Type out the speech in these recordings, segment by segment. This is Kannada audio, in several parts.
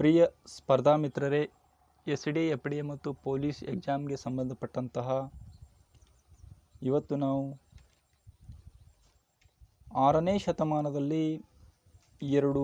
ಪ್ರಿಯ ಸ್ಪರ್ಧಾ ಮಿತ್ರರೇ ಎಸ್ ಡಿ ಎಫ್ ಡಿ ಮತ್ತು ಪೊಲೀಸ್ ಎಕ್ಸಾಮ್ಗೆ ಸಂಬಂಧಪಟ್ಟಂತಹ ಇವತ್ತು ನಾವು ಆರನೇ ಶತಮಾನದಲ್ಲಿ ಎರಡು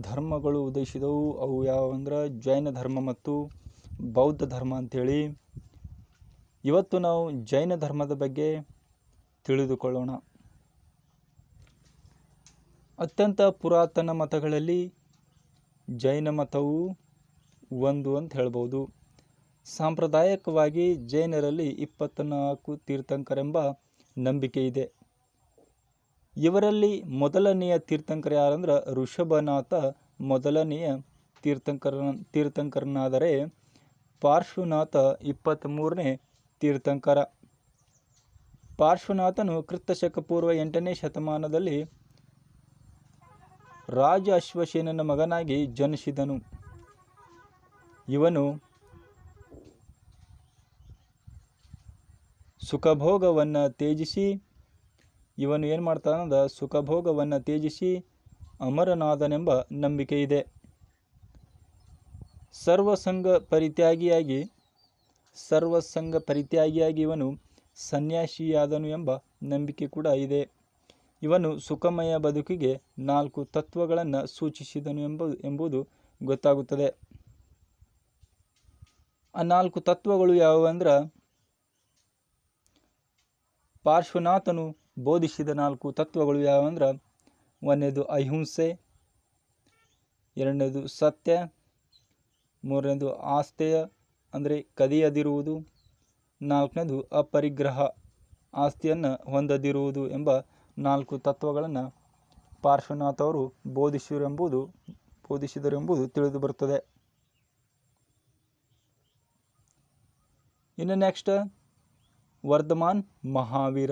ಧರ್ಮಗಳು ಉದಯಿಸಿದವು. ಅವು ಯಾವಂದ್ರೆ ಜೈನ ಧರ್ಮ ಮತ್ತು ಬೌದ್ಧ ಧರ್ಮ ಅಂಥೇಳಿ ಇವತ್ತು ನಾವು ಜೈನ ಧರ್ಮದ ಬಗ್ಗೆ ತಿಳಿದುಕೊಳ್ಳೋಣ. ಅತ್ಯಂತ ಪುರಾತನ ಮತಗಳಲ್ಲಿ ಜೈನ ಮತವು ಒಂದು ಅಂತ ಹೇಳ್ಬೋದು. ಸಾಂಪ್ರದಾಯಿಕವಾಗಿ ಜೈನರಲ್ಲಿ ಇಪ್ಪತ್ತನಾಲ್ಕು ತೀರ್ಥಂಕರೆಂಬ ನಂಬಿಕೆ ಇದೆ. ಇವರಲ್ಲಿ ಮೊದಲನೆಯ ತೀರ್ಥಂಕರ ಯಾರಂದ್ರೆ ಋಷಭನಾಥ, ಮೊದಲನೆಯ ತೀರ್ಥಂಕರ ತೀರ್ಥಂಕರನಾದರೆ ಪಾರ್ಶ್ವನಾಥ ಇಪ್ಪತ್ತ್ಮೂರನೇ ತೀರ್ಥಂಕರ. ಪಾರ್ಶ್ವನಾಥನು ಕ್ರಿಸ್ತಶಕ ಪೂರ್ವ ಎಂಟನೇ ಶತಮಾನದಲ್ಲಿ ರಾಜ ಅಶ್ವಸೇನನ ಮಗನಾಗಿ ಜನಿಸಿದನು. ಇವನು ಸುಖಭೋಗವನ್ನು ತ್ಯಜಿಸಿ, ಇವನು ಏನು ಮಾಡ್ತಾನಂದ ಸುಖಭೋಗವನ್ನು ತ್ಯಜಿಸಿ ಅಮರನಾದನೆಂಬ ನಂಬಿಕೆ ಇದೆ. ಸರ್ವಸಂಗ ಪರಿತ್ಯಾಗಿಯಾಗಿ ಸರ್ವಸಂಗ ಪರಿತ್ಯಾಗಿಯಾಗಿ ಇವನು ಸನ್ಯಾಸಿಯಾದನು ಎಂಬ ನಂಬಿಕೆ ಕೂಡ ಇದೆ. ಇವನು ಸುಖಮಯ ಬದುಕಿಗೆ ನಾಲ್ಕು ತತ್ವಗಳನ್ನು ಸೂಚಿಸಿದನು ಎಂಬ, ಎಂಬುದು ಗೊತ್ತಾಗುತ್ತದೆ. ಆ ನಾಲ್ಕು ತತ್ವಗಳು ಯಾವುವು ಅಂದ್ರೆ, ಪಾರ್ಶ್ವನಾಥನು ಬೋಧಿಸಿದ ನಾಲ್ಕು ತತ್ವಗಳು ಯಾವುವಂದ್ರೆ ಒಂದನೇದು ಅಹಿಂಸೆ, ಎರಡನೇದು ಸತ್ಯ, ಮೂರನೇದು ಆಸ್ತೆಯ ಅಂದರೆ ಕದಿಯದಿರುವುದು, ನಾಲ್ಕನೇದು ಅಪರಿಗ್ರಹ ಆಸ್ತಿಯನ್ನು ಹೊಂದದಿರುವುದು ಎಂಬ ನಾಲ್ಕು ತತ್ವಗಳನ್ನು ಪಾರ್ಶ್ವನಾಥ್ ಅವರು ಬೋಧಿಸಿರೆಂಬುದು, ಬೋಧಿಸಿದರೆಂಬುದು ತಿಳಿದು ಬರುತ್ತದೆ. ಇನ್ನು ನೆಕ್ಸ್ಟ್ ವರ್ಧಮಾನ್ ಮಹಾವೀರ.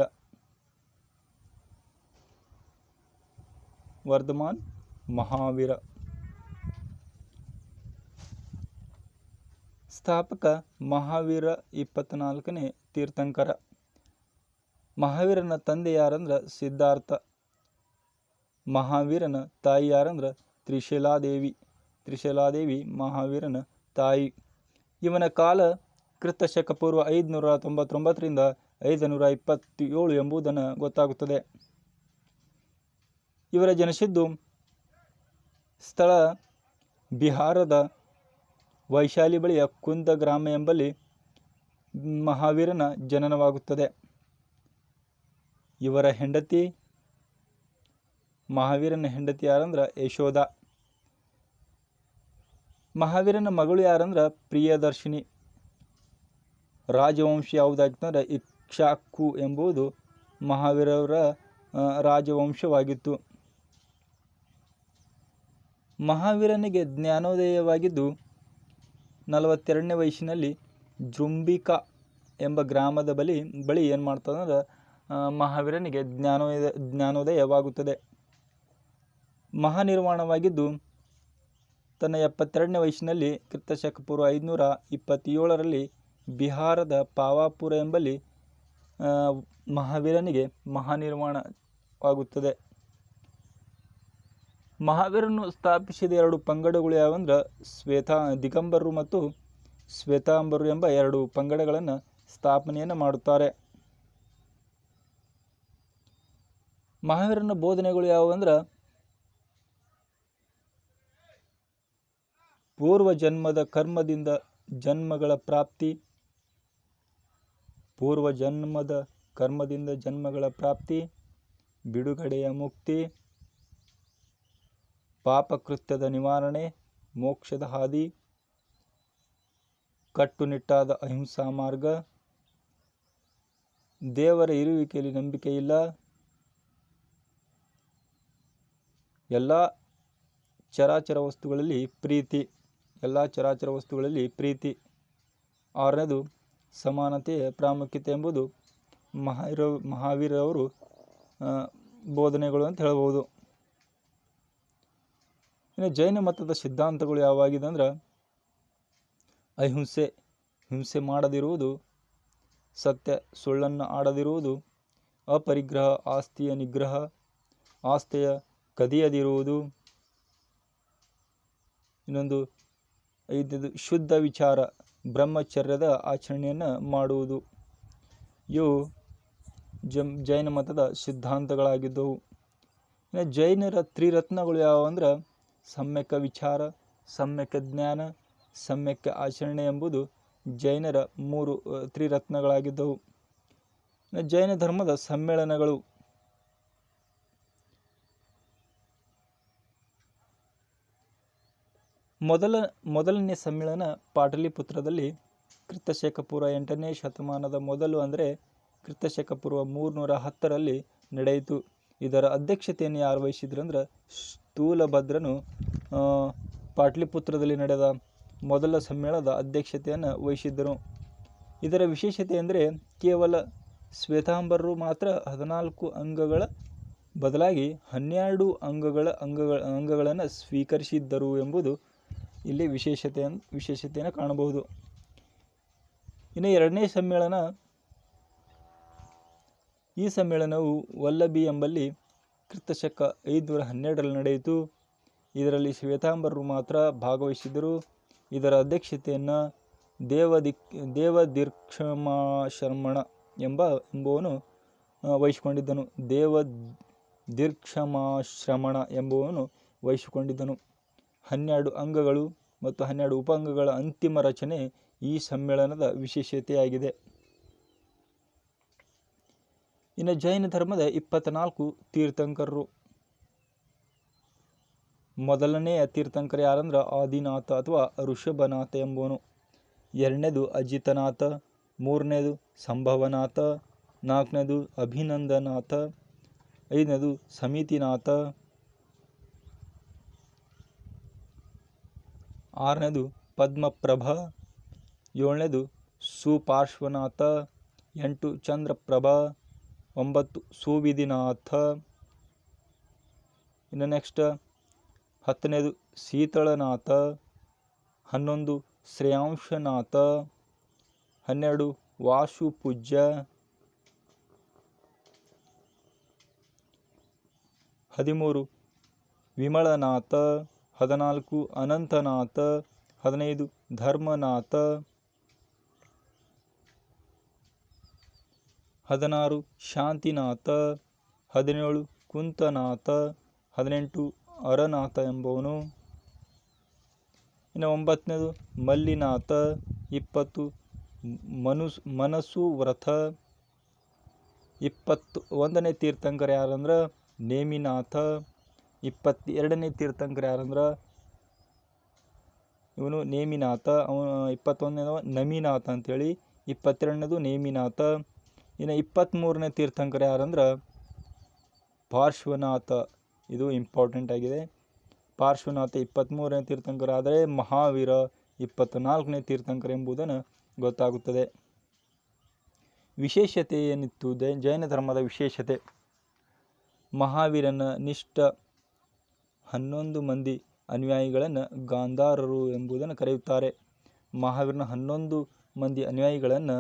ವರ್ಧಮಾನ್ ಮಹಾವೀರ. ಸ್ಥಾಪಕ ಮಹಾವೀರ ಇಪ್ಪತ್ತ್ನಾಲ್ಕನೇ ತೀರ್ಥಂಕರ. ಮಹಾವೀರನ ತಂದೆ ಯಾರಂದ್ರೆ? ಸಿದ್ಧಾರ್ಥ. ಮಹಾವೀರನ ತಾಯಿ ಯಾರಂದ್ರೆ? ತ್ರಿಶಲಾದೇವಿ. ತ್ರಿಶಲಾದೇವಿ ಮಹಾವೀರನ ತಾಯಿ. ಇವನ ಕಾಲ ಕ್ರಿತಶಕ ಪೂರ್ವ ಐದುನೂರ ತೊಂಬತ್ತೊಂಬತ್ತರಿಂದ ಐದುನೂರ ಇಪ್ಪತ್ತೇಳು ಎಂಬುದನ್ನು ಗೊತ್ತಾಗುತ್ತದೆ. ಇವರ ಜನಿಸಿದ್ದು ಸ್ಥಳ ಬಿಹಾರದ ವೈಶಾಲಿ ಬಳಿಯ ಕುಂದ ಗ್ರಾಮ ಎಂಬಲ್ಲಿ ಮಹಾವೀರನ ಜನನವಾಗುತ್ತದೆ. ಇವರ ಹೆಂಡತಿ, ಮಹಾವೀರನ ಹೆಂಡತಿ ಯಾರಂದ್ರೆ? ಯಶೋಧ. ಮಹಾವೀರನ ಮಗಳು ಯಾರಂದ್ರೆ? ಪ್ರಿಯದರ್ಶಿನಿ. ರಾಜವಂಶ ಯಾವುದಾಗಿತ್ತಂದ್ರೆ? ಇಕ್ಷಾಕು ಎಂಬುದು ಮಹಾವೀರವರ ರಾಜವಂಶವಾಗಿತ್ತು. ಮಹಾವೀರನಿಗೆ ಜ್ಞಾನೋದಯವಾಗಿದ್ದು ನಲವತ್ತೆರಡನೇ ವಯಸ್ಸಿನಲ್ಲಿ ಜೃಂಬಿಕಾ ಎಂಬ ಗ್ರಾಮದ ಬಳಿ ಬಳಿ ಏನು ಮಾಡ್ತದಂದ್ರೆ ಮಹಾವೀರನಿಗೆ ಜ್ಞಾನೋದಯ, ಜ್ಞಾನೋದಯವಾಗುತ್ತದೆ. ಮಹಾನಿರ್ವಾಣವಾಗಿದ್ದು, ತನ್ನ ಎಪ್ಪತ್ತೆರಡನೇ ವಯಸ್ಸಿನಲ್ಲಿ ಕ್ರಿಸ್ತಶಕ ಪೂರ್ವ ಐದುನೂರ ಇಪ್ಪತ್ತೇಳರಲ್ಲಿ ಬಿಹಾರದ ಪಾವಾಪುರ ಎಂಬಲ್ಲಿ ಮಹಾವೀರನಿಗೆ ಮಹಾನಿರ್ವಾಣವಾಗುತ್ತದೆ. ಮಹಾವೀರನು ಸ್ಥಾಪಿಸಿದ ಎರಡು ಪಂಗಡಗಳು ಯಾವಂದ್ರೆ, ಶ್ವೇತಾ ದಿಗಂಬರರು ಮತ್ತು ಶ್ವೇತಾಂಬರು ಎಂಬ ಎರಡು ಪಂಗಡಗಳನ್ನು ಸ್ಥಾಪನೆಯನ್ನು ಮಾಡುತ್ತಾರೆ. ಮಹಾವೀರನ ಬೋಧನೆಗಳು ಯಾವುವಂದ್ರೆ ಪೂರ್ವ ಜನ್ಮದ ಕರ್ಮದಿಂದ ಜನ್ಮಗಳ ಪ್ರಾಪ್ತಿ ಪೂರ್ವ ಜನ್ಮದ ಕರ್ಮದಿಂದ ಜನ್ಮಗಳ ಪ್ರಾಪ್ತಿ, ಬಿಡುಗಡೆಯ ಮುಕ್ತಿ, ಪಾಪಕೃತ್ಯದ ನಿವಾರಣೆ, ಮೋಕ್ಷದ ಹಾದಿ, ಕಟ್ಟುನಿಟ್ಟಾದ ಅಹಿಂಸಾ ಮಾರ್ಗ, ದೇವರ ಇರುವಿಕೆಯಲ್ಲಿ ನಂಬಿಕೆ ಇಲ್ಲ ಎಲ್ಲ ಚರಾಚರ ವಸ್ತುಗಳಲ್ಲಿ ಪ್ರೀತಿ, ಎಲ್ಲ ಚರಾಚರ ವಸ್ತುಗಳಲ್ಲಿ ಪ್ರೀತಿ. ಆರನೇದು ಸಮಾನತೆಯ ಪ್ರಾಮುಖ್ಯತೆ ಎಂಬುದು ಮಹಾವೀರ ಮಹಾವೀರವರು ಬೋಧನೆಗಳು ಅಂತ ಹೇಳ್ಬೋದು ಇನ್ನು ಜೈನ ಮತದ ಸಿದ್ಧಾಂತಗಳು ಯಾವಾಗಿದೆ ಅಂದ್ರೆ, ಅಹಿಂಸೆ, ಹಿಂಸೆ ಮಾಡದಿರುವುದು, ಸತ್ಯ, ಸುಳ್ಳನ್ನು ಆಡದಿರುವುದು, ಅಪರಿಗ್ರಹ, ಆಸ್ತಿಯ ನಿಗ್ರಹ, ಆಸ್ತಿಯ ಕದಿಯದಿರುವುದು. ಇನ್ನೊಂದು, ಐದನೇದು, ಶುದ್ಧ ವಿಚಾರ, ಬ್ರಹ್ಮಚರ್ಯದ ಆಚರಣೆಯನ್ನು ಮಾಡುವುದು. ಇವು ಜಮ್ ಜೈನ ಮತದ ಸಿದ್ಧಾಂತಗಳಾಗಿದ್ದವು. ಇನ್ನು ಜೈನರ ತ್ರಿರತ್ನಗಳು ಯಾವುವು ಅಂದ್ರೆ, ಸಮ್ಯಕ ವಿಚಾರ, ಸಮ್ಯಕ ಜ್ಞಾನ, ಸಮ್ಯಕ ಆಚರಣೆ ಎಂಬುದು ಜೈನರ ಮೂರು, ತ್ರಿರತ್ನಗಳಾಗಿದ್ದವು. ಜೈನ ಧರ್ಮದ ಸಮ್ಮೇಳನಗಳು ಮೊದಲ, ಮೊದಲನೇ ಸಮ್ಮೇಳನ ಪಾಟಲಿಪುತ್ರದಲ್ಲಿ ಕ್ರಿಸ್ತಶಕ ಎಂಟನೇ ಶತಮಾನದ ಮೊದಲು ಅಂದರೆ ಕ್ರಿಸ್ತಶಕ ಮೂರುನೂರ ಹತ್ತರಲ್ಲಿ ನಡೆಯಿತು. ಇದರ ಅಧ್ಯಕ್ಷತೆಯನ್ನು ಯಾರು ವಹಿಸಿದ್ರು ಅಂದ್ರೆ ಸ್ಥೂಲಭದ್ರನು ಪಾಟಲಿಪುತ್ರದಲ್ಲಿ ನಡೆದ ಮೊದಲ ಸಮ್ಮೇಳನದ ಅಧ್ಯಕ್ಷತೆಯನ್ನು ವಹಿಸಿದ್ದರು. ಇದರ ವಿಶೇಷತೆ ಅಂದರೆ ಕೇವಲ ಶ್ವೇತಾಂಬರರು ಮಾತ್ರ ಹದಿನಾಲ್ಕು ಅಂಗಗಳ ಬದಲಾಗಿ ಹನ್ನೆರಡು ಅಂಗಗಳ ಅಂಗಗಳ, ಅಂಗಗಳನ್ನು ಸ್ವೀಕರಿಸಿದ್ದರು ಎಂಬುದು ಇಲ್ಲಿ ವಿಶೇಷತೆ ವಿಶೇಷತೆಯನ್ನು ಕಾಣಬಹುದು. ಇನ್ನು ಎರಡನೇ ಸಮ್ಮೇಳನ ಈ ಸಮ್ಮೇಳನವು ವಲ್ಲಭಿ ಎಂಬಲ್ಲಿ ಕ್ರಿಸ್ತಶಕ ಐದುನೂರ ಹನ್ನೆರಡರಲ್ಲಿ ನಡೆಯಿತು. ಇದರಲ್ಲಿ ಶ್ವೇತಾಂಬರರು ಮಾತ್ರ ಭಾಗವಹಿಸಿದರು ಇದರ ಅಧ್ಯಕ್ಷತೆಯನ್ನು ದೇವದಿಕ್ ದೇವದೀರ್ಕ್ಷಮಾ ಶರ್ಮಣ ಎಂಬ ಎಂಬುವನು ವಹಿಸಿಕೊಂಡಿದ್ದನು. ದೇವ ದೀರ್ಕ್ಷಮಾಶ್ರಮಣ ಎಂಬುವನು ವಹಿಸಿಕೊಂಡಿದ್ದನು. ಹನ್ನೆರಡು ಅಂಗಗಳು ಮತ್ತು ಹನ್ನೆರಡು ಉಪಾಂಗಗಳ ಅಂತಿಮ ರಚನೆ ಈ ಸಮ್ಮೇಳನದ ವಿಶೇಷತೆಯಾಗಿದೆ. ಇನ್ನು ಜೈನ ಧರ್ಮದ ಇಪ್ಪತ್ನಾಲ್ಕು ತೀರ್ಥಂಕರರು. ಮೊದಲನೆಯ ತೀರ್ಥಂಕರ ಯಾರಂದ್ರೆ ಆದಿನಾಥ ಅಥವಾ ಋಷಭನಾಥ ಎಂಬುವನು. ಎರಡನೇದು ಅಜಿತನಾಥ, ಮೂರನೇದು ಸಂಭವನಾಥ, ನಾಲ್ಕನೇದು ಅಭಿನಂದನಾಥ, ಐದನೇದು ಸಮಿತಿನಾಥ ಆರನೇದು ಪದ್ಮಪ್ರಭ, ಏಳನೇದು ಸುಪಾರ್ಶ್ವನಾಥ, ಎಂಟು ಚಂದ್ರಪ್ರಭ, ಒಂಬತ್ತು ಸುವಿಧಿನಾಥ. ಇನ್ನು ನೆಕ್ಸ್ಟ್ ಹತ್ತನೇದು ಶೀತಳನಾಥ, ಹನ್ನೊಂದು ಶ್ರೇಯಾಂಶನಾಥ, ಹನ್ನೆರಡು ವಾಸುಪೂಜ್ಯ, ಹದಿಮೂರು ವಿಮಳನಾಥ. ಹದಿನಾಲ್ಕು ಅನಂತನಾಥ, ಹದಿನೈದು ಧರ್ಮನಾಥ, ಹದಿನಾರು ಶಾಂತಿನಾಥ, ಹದಿನೇಳು ಕುಂತನಾಥ, ಹದಿನೆಂಟು ಅರನಾಥ ಎಂಬವನು. ಇನ್ನು ಒಂಬತ್ತನೇದು ಮಲ್ಲಿನಾಥ, ಇಪ್ಪತ್ತು ಮನುಸ್ ಮನಸ್ಸು ವ್ರತ ಇಪ್ಪತ್ತು, ಒಂದನೇ ತೀರ್ಥಂಕರ ಯಾರಂದ್ರೆ ನೇಮಿನಾಥ ಇಪ್ಪತ್ತೆರಡನೇ ತೀರ್ಥಂಕರ ಯಾರಂದ್ರೆ? ಇವನು ನೇಮಿನಾಥ, ಅವನು ಇಪ್ಪತ್ತೊಂದನೇದವ ನಮಿನಾಥ ಅಂಥೇಳಿ ಇಪ್ಪತ್ತೆರಡನೇದು ನೇಮಿನಾಥ. ಇನ್ನು ಇಪ್ಪತ್ತ್ಮೂರನೇ ತೀರ್ಥಂಕರ ಯಾರಂದ್ರೆ? ಪಾರ್ಶ್ವನಾಥ. ಇದು ಇಂಪಾರ್ಟೆಂಟ್ ಆಗಿದೆ. ಪಾರ್ಶ್ವನಾಥ ಇಪ್ಪತ್ತ್ಮೂರನೇ ತೀರ್ಥಂಕರ ಆದರೆ ಮಹಾವೀರ ಇಪ್ಪತ್ತ್ನಾಲ್ಕನೇ ತೀರ್ಥಂಕರ ಎಂಬುದನ್ನು ಗೊತ್ತಾಗುತ್ತದೆ. ವಿಶೇಷತೆ ಏನಿತ್ತು? ಜೈನ ಧರ್ಮದ ವಿಶೇಷತೆ. ಮಹಾವೀರನ ನಿಷ್ಠ ಹನ್ನೊಂದು ಮಂದಿ ಅನುಯಾಯಿಗಳನ್ನು ಗಾಂಧಾರರು ಎಂಬುದನ್ನು ಕರೆಯುತ್ತಾರೆ. ಮಹಾವೀರನ ಹನ್ನೊಂದು ಮಂದಿ ಅನುಯಾಯಿಗಳನ್ನು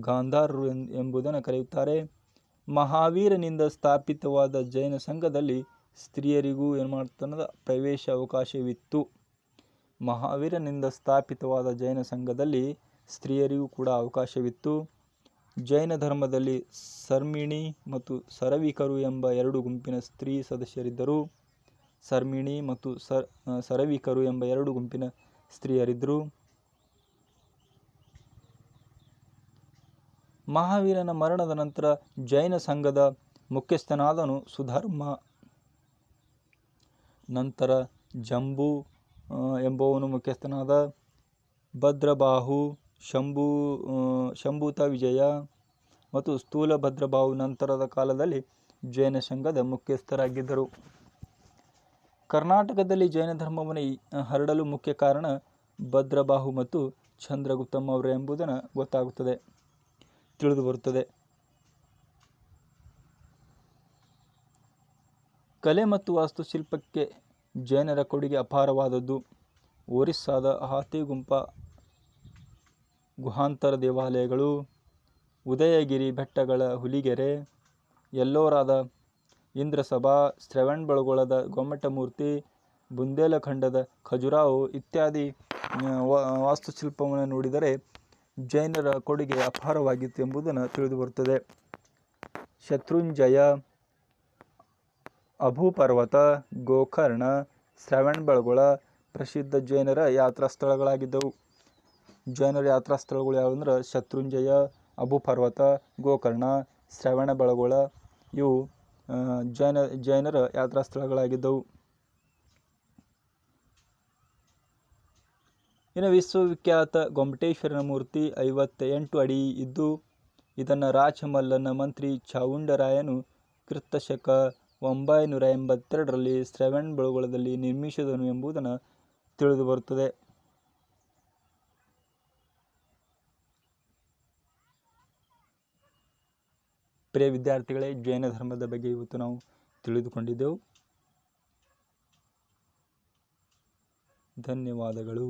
ಗಾಂಧಾರರು ಎಂಬುದನ್ನು ಕರೆಯುತ್ತಾರೆ. ಮಹಾವೀರನಿಂದ ಸ್ಥಾಪಿತವಾದ ಜೈನ ಸಂಘದಲ್ಲಿ ಸ್ತ್ರೀಯರಿಗೂ ಏನು ಮಾಡ್ತಾನದ ಪ್ರವೇಶ ಅವಕಾಶವಿತ್ತು. ಮಹಾವೀರನಿಂದ ಸ್ಥಾಪಿತವಾದ ಜೈನ ಸಂಘದಲ್ಲಿ ಸ್ತ್ರೀಯರಿಗೂ ಕೂಡ ಅವಕಾಶವಿತ್ತು. ಜೈನ ಧರ್ಮದಲ್ಲಿ ಸರ್ಮಿಣಿ ಮತ್ತು ಸರವಿಕರು ಎಂಬ ಎರಡು ಗುಂಪಿನ ಸ್ತ್ರೀ ಸದಸ್ಯರಿದ್ದರು. ಸರ್ಮಿಣಿ ಮತ್ತು ಸರ್ ಸರವಿಕರು ಎಂಬ ಎರಡು ಗುಂಪಿನ ಸ್ತ್ರೀಯರಿದ್ದರು. ಮಹಾವೀರನ ಮರಣದ ನಂತರ ಜೈನ ಸಂಘದ ಮುಖ್ಯಸ್ಥನಾದನು ಸುಧರ್ಮ. ನಂತರ ಜಂಬು ಎಂಬುವನು ಮುಖ್ಯಸ್ಥನಾದ ಭದ್ರಬಾಹು, ಶಂಭು ಶಂಭೂತ ವಿಜಯ ಮತ್ತು ಸ್ಥೂಲ ಭದ್ರಬಾಹು ನಂತರದ ಕಾಲದಲ್ಲಿ ಜೈನ ಸಂಘದ ಮುಖ್ಯಸ್ಥರಾಗಿದ್ದರು. ಕರ್ನಾಟಕದಲ್ಲಿ ಜೈನ ಧರ್ಮವನ್ನು ಹರಡಲು ಮುಖ್ಯ ಕಾರಣ ಭದ್ರಬಾಹು ಮತ್ತು ಚಂದ್ರಗುಪ್ತಮ್ಮ ಮೌರ್ಯ ಎಂಬುದನ್ನು ಗೊತ್ತಾಗುತ್ತದೆ, ತಿಳಿದು ಬರುತ್ತದೆ. ಕಲೆ ಮತ್ತು ವಾಸ್ತುಶಿಲ್ಪಕ್ಕೆ ಜೈನರ ಕೊಡುಗೆ ಅಪಾರವಾದದ್ದು. ಒರಿಸ್ಸಾದ ಹಾತಿಗುಂಪ ಗುಹಾಂತರ ದೇವಾಲಯಗಳು, ಉದಯಗಿರಿ ಬೆಟ್ಟಗಳ ಹುಲಿಗೆರೆ ಎಲ್ಲೋರಾದ ಇಂದ್ರಸಭಾ, ಶ್ರವಣಬೆಳಗೊಳದ ಗೊಮ್ಮಟ ಮೂರ್ತಿ ಬುಂದೇಲಖಂಡದ ಖಜುರಾಹೊ ಇತ್ಯಾದಿ ವಾಸ್ತುಶಿಲ್ಪವನ್ನು ನೋಡಿದರೆ ಜೈನರ ಕೊಡುಗೆ ಅಪಾರವಾಗಿತ್ತು ಎಂಬುದನ್ನು ತಿಳಿದುಬರುತ್ತದೆ. ಶತ್ರುಂಜಯ, ಅಭೂಪರ್ವತ, ಗೋಕರ್ಣ, ಶ್ರವಣಬೆಳಗೊಳ ಪ್ರಸಿದ್ಧ ಜೈನರ ಯಾತ್ರಾ ಸ್ಥಳಗಳಾಗಿದ್ದವು ಜೈನರ ಯಾತ್ರಾ ಸ್ಥಳಗಳು ಯಾವುದಂದ್ರೆ ಶತ್ರುಂಜಯ, ಅಭೂಪರ್ವತ, ಗೋಕರ್ಣ, ಶ್ರವಣಬೆಳಗೊಳ ಇವು ಜೈನ, ಜೈನರ ಯಾತ್ರಾ ಸ್ಥಳಗಳಾಗಿದ್ದವು ಇನ್ನು ವಿಶ್ವವಿಖ್ಯಾತ ಗೊಮ್ಮಟೇಶ್ವರನ ಮೂರ್ತಿ ಐವತ್ತ ಎಂಟು ಅಡಿ ಇದ್ದು, ಇದನ್ನು ರಾಜಮಲ್ಲನ ಮಂತ್ರಿ ಚಾವುಂಡರಾಯನು ಕ್ರಿಸ್ತಶಕ ಒಂಬೈನೂರ ಎಂಬತ್ತೆರಡರಲ್ಲಿ ಶ್ರವಣಬೆಳಗೊಳದಲ್ಲಿ ನಿರ್ಮಿಸಿದನು ಎಂಬುದನ್ನು ತಿಳಿದು ಪ್ರಿಯ ವಿದ್ಯಾರ್ಥಿಗಳೇ ಜೈನ ಧರ್ಮದ ಬಗ್ಗೆ ಇವತ್ತು ನಾವು ತಿಳಿದುಕೊಂಡಿದ್ದೆವು. ಧನ್ಯವಾದಗಳು.